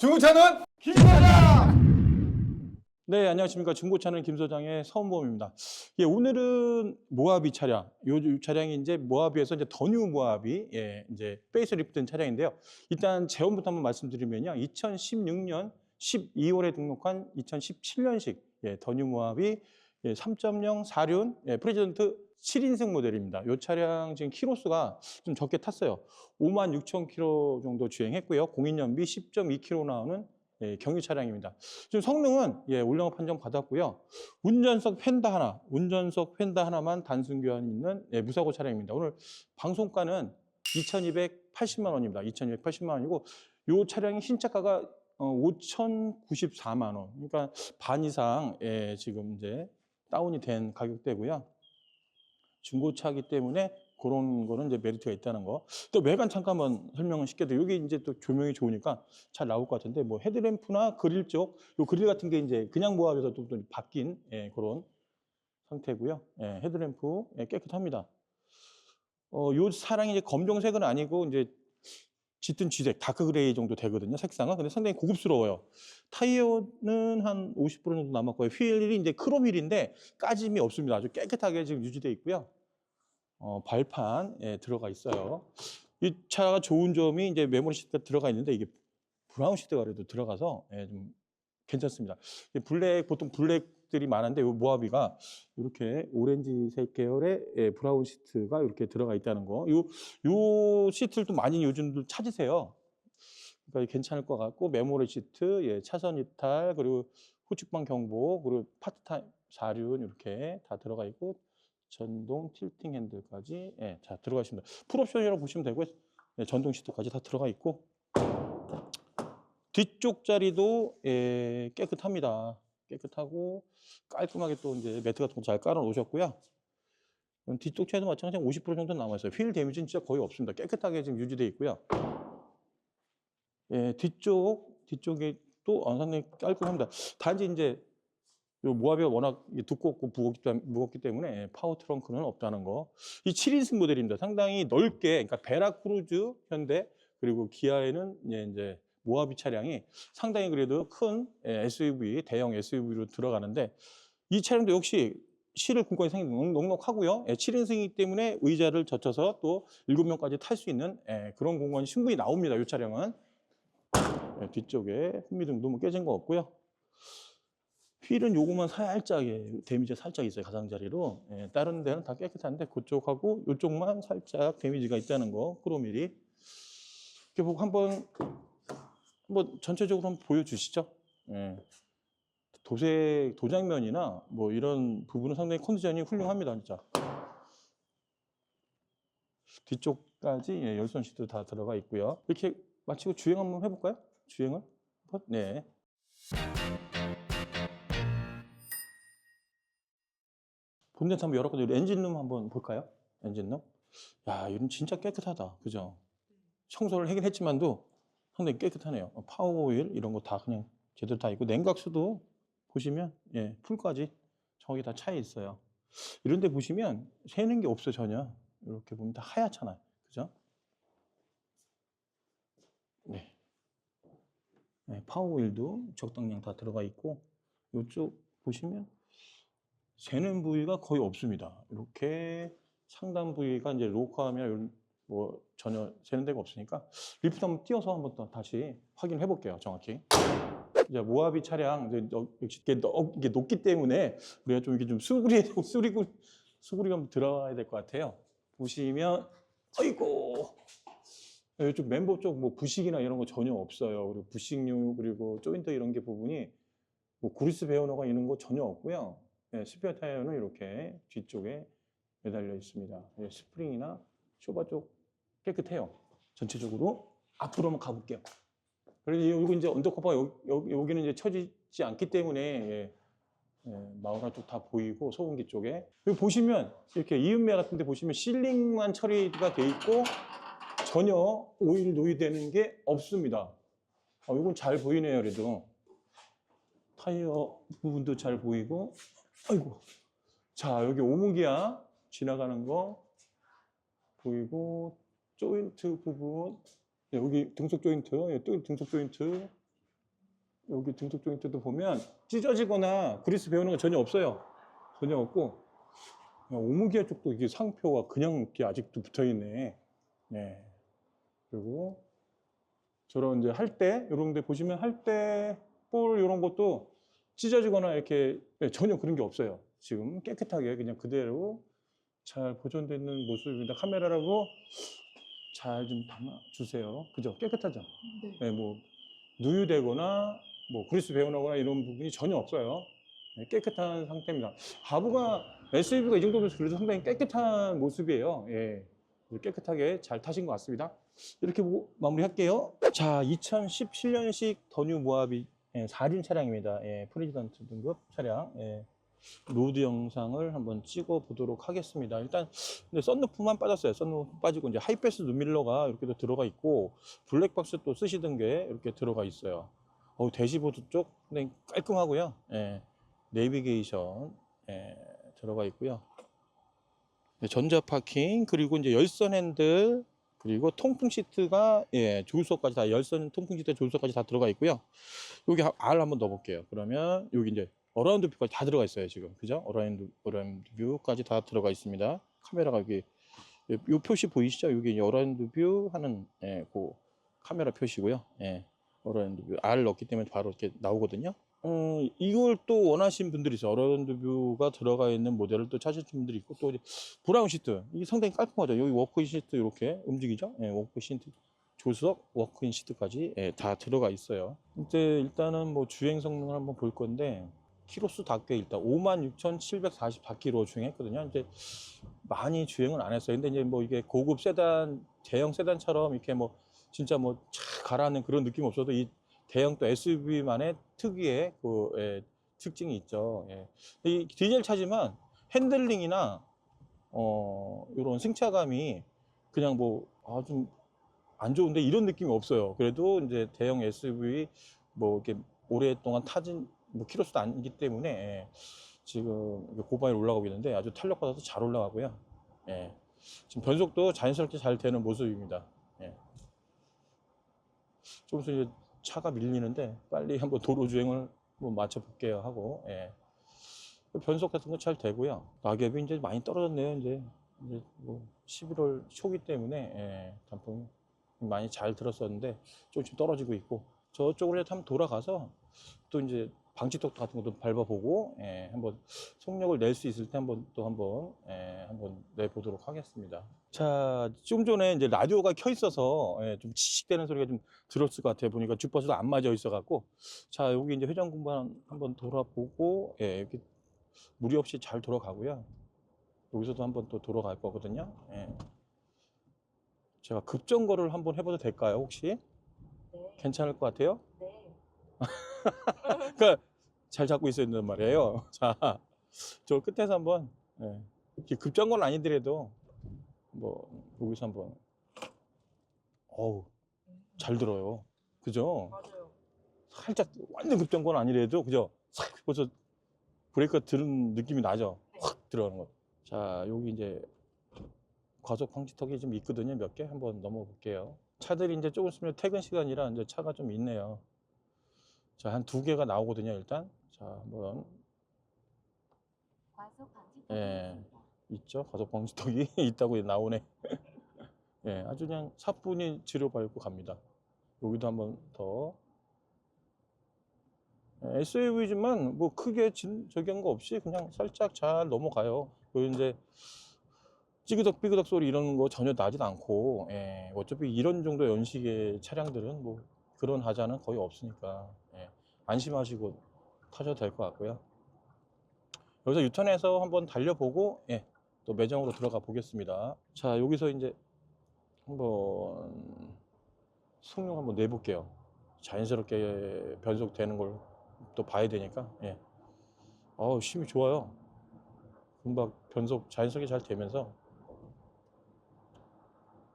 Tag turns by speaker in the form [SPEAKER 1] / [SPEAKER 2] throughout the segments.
[SPEAKER 1] 중고차는 김사장! 네, 안녕하십니까. 중고차는 김소장의 서운범입니다. 예, 오늘은 모하비 차량. 요 차량이 이제 모하비에서 이제 더뉴 모하비, 예, 이제 페이스리프트된 차량인데요. 일단 재원부터 한번 말씀드리면요. 2016년 12월에 등록한 2017년식, 예, 더뉴 모하비 예, 3.0 4륜 예, 프레지던트 7인승 모델입니다. 이 차량 지금 키로수가 좀 적게 탔어요. 5만 6천 킬로 정도 주행했고요. 공인연비 10.2km 나오는 예, 경유 차량입니다. 지금 성능은 예, 올영업 판정 받았고요. 운전석 펜다 하나, 운전석 펜다 하나만 단순 교환이 있는 예, 무사고 차량입니다. 오늘 방송가는 2,280만 원입니다. 2,280만 원이고 이 차량의 신차가가 어, 5,094만 원. 그러니까 반 이상 예, 지금 이제 다운이 된 가격대고요. 중고차기 때문에 그런 거는 이제 메리트가 있다는 거. 또 외관 잠깐만 설명을 시켜드려. 여기 이제 또 조명이 좋으니까 잘 나올 것 같은데 뭐 헤드램프나 그릴 쪽, 요 그릴 같은 게 이제 그냥 모압에서 또, 또 바뀐 예, 그런 상태고요. 예, 헤드램프 예, 깨끗합니다. 어, 요 차량이 이제 검정색은 아니고 이제 짙은 쥐색, 다크 그레이 정도 되거든요. 색상은. 근데 상당히 고급스러워요. 타이어는 한 50% 정도 남았고요. 휠이 이제 크롬 휠인데 까짐이 없습니다. 아주 깨끗하게 지금 유지되어 있고요. 어, 발판에 들어가 있어요. 이 차가 좋은 점이 이제 메모리 시트가 들어가 있는데 이게 브라운 시트가 그래도 들어가서 예, 좀 괜찮습니다. 이 블랙 보통 블랙 들이 많은데 이 모하비가 이렇게 오렌지색 계열의 예, 브라운 시트가 이렇게 들어가 있다는 거. 요, 요 시트를 또 많이 요즘들 찾으세요. 그러니까 괜찮을 것 같고 메모리 시트, 예, 차선 이탈 그리고 후측방 경보 그리고 파트 타임 4륜 이렇게 다 들어가 있고 전동 틸팅 핸들까지 예, 자 들어가 있습니다. 풀옵션이라고 보시면 되고요. 예, 전동 시트까지 다 들어가 있고 뒤쪽 자리도 예, 깨끗합니다. 깨끗하고 깔끔하게 또 이제 매트 같은 거잘 깔아 놓으셨고요. 음, 뒤쪽 차에도 마찬가지로 50% 정도 남아 있어요. 휠 데미지는 진짜 거의 없습니다. 깨끗하게 지금 유지되어 있고요. 예, 뒤쪽 뒤쪽이 또 어, 상당히 깔끔합니다. 단지 이제 요 모하비가 워낙 두껍고 무겁기, 때문에 파워 트렁크는 없다는 거. 이 7인승 모델입니다. 상당히 넓게, 그러니까 베라 크루즈 현대 그리고 기아에는 이제 모하비 차량이 상당히 그래도 큰 예, SUV, 대형 SUV로 들어가는데 이 차량도 역시 실을 공간이 상당히 넉- 넉넉하고요. 예, 7인승이기 때문에 의자를 젖혀서 또 7명까지 탈 수 있는 예, 그런 공간이 충분히 나옵니다. 이 차량은. 예, 뒤쪽에 훈미등도 뭐 깨진 거 없고요. 휠은 요거만 살짝 예, 데미지가 살짝 있어요 가장자리로 예, 다른 데는 다 깨끗한데 그쪽하고 요쪽만 살짝 데미지가 있다는 거 크로밀이 이렇게 보고 한번 한번 전체적으로 한번 보여주시죠 예. 도색 도장면이나 뭐 이런 부분은 상당히 컨디션이 훌륭합니다 진짜 뒤쪽까지 예, 열선 시트 다 들어가 있고요 이렇게 마치고 주행 한번 해볼까요 주행을? 네. 본네트 한번 열었거든요. 엔진룸 한번 볼까요? 엔진룸. 야, 이건 진짜 깨끗하다. 그죠? 청소를 하긴 했지만도 상당히 깨끗하네요. 어, 파워오일 이런 거 다 그냥 제대로 다 있고 냉각수도 보시면 예, 풀까지 저기 다 차에 있어요. 이런 데 보시면 새는 게 없어 전혀. 이렇게 보면 다 하얗잖아요. 그죠? 네. 네, 파워오일도 적당량 다 들어가 있고 이쪽 보시면 새는 부위가 거의 없습니다. 이렇게 상단 부위가 이제 로커하면 뭐 전혀 데가 없으니까 리프트 한번 띄워서 한번 더 다시 확인해 볼게요. 정확히. 이제 모하비 차량 이제 너- 역시 이게, 너- 이게 높기 때문에 우리가 좀 이게 좀 수그리 수그리고 수그리가 한번 들어가야 될 것 같아요. 보시면 아이고 이쪽 멤버 쪽 뭐 부식이나 이런 거 전혀 없어요. 그리고 부식류 그리고 조인트 이런 게 부분이 뭐 구리스 베어너가 이런 거 전혀 없고요. 네, 스페어 타이어는 이렇게 뒤쪽에 매달려 있습니다. 네, 스프링이나 쇼바 쪽 깨끗해요. 전체적으로 앞으로 한번 가볼게요. 그리고 여기 이제 언더커버가 여기, 는 이제 쳐지지 않기 때문에 예, 예, 마우라 쪽 다 보이고 소음기 쪽에 여기 보시면 이렇게 이음매 같은 데 보시면 실링만 처리가 돼 있고 전혀 오일 노이되는 게 없습니다. 어, 이건 잘 보이네요, 그래도. 타이어 부분도 잘 보이고, 아이고. 자, 여기 오목이야. 지나가는 거 보이고, 조인트 부분. 네, 여기 등속 조인트, 예, 또 등속 조인트. 여기 등속 조인트도 보면 찢어지거나 그리스 배우는 거 전혀 없어요. 전혀 없고 그냥 오무기아 쪽도 이게 상표가 그냥 이렇게 아직도 붙어 있네. 네. 그리고 저런 이제 할 때 이런 데 보시면 할 때 볼 이런 것도 찢어지거나 이렇게 네, 전혀 그런 게 없어요. 지금 깨끗하게 그냥 그대로 잘 보존되어 있는 모습입니다. 카메라라고 잘 좀 담아 주세요. 그죠? 깨끗하죠?
[SPEAKER 2] 네.
[SPEAKER 1] 네, 뭐 누유되거나 뭐 그리스 배어나거나 이런 부분이 전혀 없어요. 네, 깨끗한 상태입니다. 하부가 SUV가 이 정도면 그래도 상당히 깨끗한 모습이에요. 예. 깨끗하게 잘 타신 것 같습니다. 이렇게 보고 마무리할게요. 자, 2017년식 더뉴 모하비 예, 4륜 차량입니다. 예, 프레지던트 등급 차량. 예. 로드 영상을 한번 찍어 보도록 하겠습니다. 일단 근데 썬루프만 빠졌어요. 썬루프 빠지고 이제 하이패스 눈밀러가 이렇게도 들어가 있고 블랙박스 또 쓰시던 게 이렇게 들어가 있어요. 어, 대시보드 쪽 굉장히 깔끔하고요. 예, 내비게이션 예, 들어가 있고요. 네, 전자 파킹 그리고 이제 열선 핸들 그리고 통풍 시트가 예, 조수석까지 다 열선 통풍 시트 조수석까지 다 들어가 있고요. 여기 R 한번 넣어 볼게요. 그러면 여기 이제 어라운드 뷰까지 다 들어가 있어요, 지금. 그죠? 어라운드, 어라운드 뷰까지 다 들어가 있습니다. 카메라가 여기, 요, 요 표시 보이시죠? 여기 어라운드 뷰 하는, 예, 그 카메라 표시고요. 예, 어라운드 뷰. R 넣기 때문에 바로 이렇게 나오거든요. 음, 이걸 또 원하시는 분들이 있어요. 어라운드 뷰가 들어가 있는 모델을 또 찾으시는 분들이 있고, 또 브라운 시트. 이게 상당히 깔끔하죠. 여기 워크인 시트 이렇게 움직이죠? 예, 워크인 시트. 조수석, 워크인 시트까지 예, 다 들어가 있어요. 이제 일단은 뭐 주행 성능을 한번 볼 건데, 키로수 답게 일단 56,744km 주행했거든요. 이제 많이 주행은 안 했어요. 근데 이제 뭐 이게 고급 세단, 대형 세단처럼 이렇게 뭐 진짜 뭐촥 가라앉는 그런 느낌 없어도 이 대형 또 SUV만의 특유의 그 예, 특징이 있죠. 예. 이 디젤 차지만 핸들링이나 어 이런 승차감이 그냥 뭐아좀 안 좋은데 이런 느낌이 없어요. 그래도 이제 대형 SUV 뭐 이렇게 오랫동안 타진 뭐 키로수도 아니기 때문에 예, 지금 고방에 올라가고 있는데 아주 탄력받아서 잘 올라가고요. 예. 지금 변속도 자연스럽게 잘 되는 모습입니다. 예. 좀 있으면 이제 차가 밀리는데 빨리 한번 도로 주행을 한번 맞춰 볼게요 하고 예. 변속 같은 거 잘 되고요. 낙엽이 이제 많이 떨어졌네요. 이제 이제 뭐 11월 초기 때문에 예, 단풍이 많이 잘 들었었는데 조금씩 떨어지고 있고 저쪽으로 한번 돌아가서 또 이제 방지턱 같은 것도 밟아보고 예, 한번 속력을 낼 수 있을 때 한번 또 한번 예, 한번 내보도록 하겠습니다. 자, 좀 전에 이제 라디오가 켜 있어서 예, 좀 치식대는 소리가 좀 들었을 것 같아요. 보니까 주파수도 안 맞아 있어 갖고 자 여기 이제 회전 공간 한번 돌아보고 예, 이렇게 무리 없이 잘 돌아가고요. 여기서도 한번 또 돌아갈 거거든요. 예. 제가 급정거를 한번 해봐도 될까요, 혹시?
[SPEAKER 2] 네.
[SPEAKER 1] 괜찮을 것 같아요?
[SPEAKER 2] 네.
[SPEAKER 1] 그러니까 잘 잡고 있어야 된단 말이에요. 자, 저 끝에서 한번 예. 이렇게 급정거는 아니더라도 뭐 여기서 한번 어우 잘 들어요. 그죠?
[SPEAKER 2] 맞아요.
[SPEAKER 1] 살짝 완전 급정거는 아니래도 그죠? 싹 벌써 브레이크가 들은 느낌이 나죠? 확 들어가는 거. 자, 여기 이제 과속 방지턱이 좀 있거든요. 몇 개 한번 넘어 볼게요. 차들이 이제 조금 있으면 퇴근 시간이라 이제 차가 좀 있네요. 자, 한 두 개가 나오거든요, 일단. 자, 한번 예. 있죠? 과속 방지턱이 있다고 나오네. 예, 아주 그냥 사뿐히 지려밟고 갑니다. 여기도 한번 더. 예, SUV지만 뭐 크게 진, 저기 한거 없이 그냥 살짝 잘 넘어가요. 그리고 이제 찌그덕 삐그덕 소리 이런 거 전혀 나진 않고, 예, 어차피 이런 정도 연식의 차량들은 뭐 그런 하자는 거의 없으니까, 예, 안심하시고 타셔도 될 것 같고요. 여기서 유턴해서 한번 달려보고, 예, 또 매장으로 들어가 보겠습니다. 자, 여기서 이제 한번 속력 한번 내볼게요. 자연스럽게 변속되는 걸 또 봐야 되니까, 예. 어우, 힘이 좋아요. 금방 변속 자연스럽게 잘 되면서,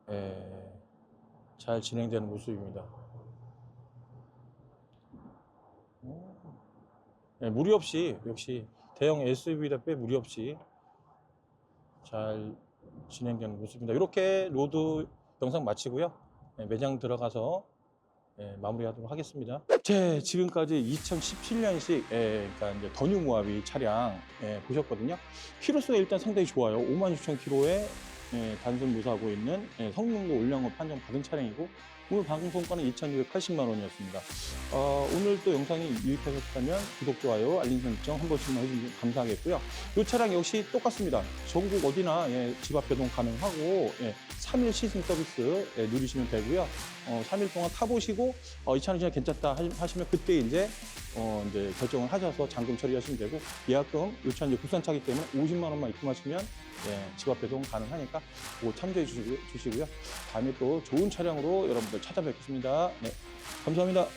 [SPEAKER 1] 예, 잘 진행되는 모습입니다. 예, 무리 없이, 역시 대형 SUV답게 무리 없이 잘 진행되는 모습입니다. 이렇게 로드 영상 마치고요. 네, 매장 들어가서 예, 마무리하도록 하겠습니다. 제 지금까지 2017년식 예, 그러니까 이제 더뉴 모하비 차량 예, 보셨거든요. 키로수가 일단 상당히 좋아요. 5만 6천 킬로에 예, 단순 무사하고 있는 예, 성능도 올량업 판정 받은 차량이고 오늘 방송가는 2,280만 원이었습니다. 어, 오늘 또 영상이 유익하셨다면 구독, 좋아요, 알림 설정 한 번씩만 해주시면 감사하겠고요. 이 차량 역시 똑같습니다. 전국 어디나 예, 집앞 배송 가능하고 예, 3일 시승 서비스 예, 누리시면 되고요. 어, 3일 동안 타보시고 어, 이 차는 진짜 괜찮다 하시- 하시면 그때 이제 어, 이제 결정을 하셔서 잔금 처리하시면 되고 예약금 이차 이제 국산차기 때문에 50만 원만 입금하시면 예, 집앞 배송 가능하니까 그거 참조해. 주시고요. 다음에 또 좋은 차량으로 여러분들 찾아뵙겠습니다. 네, 감사합니다.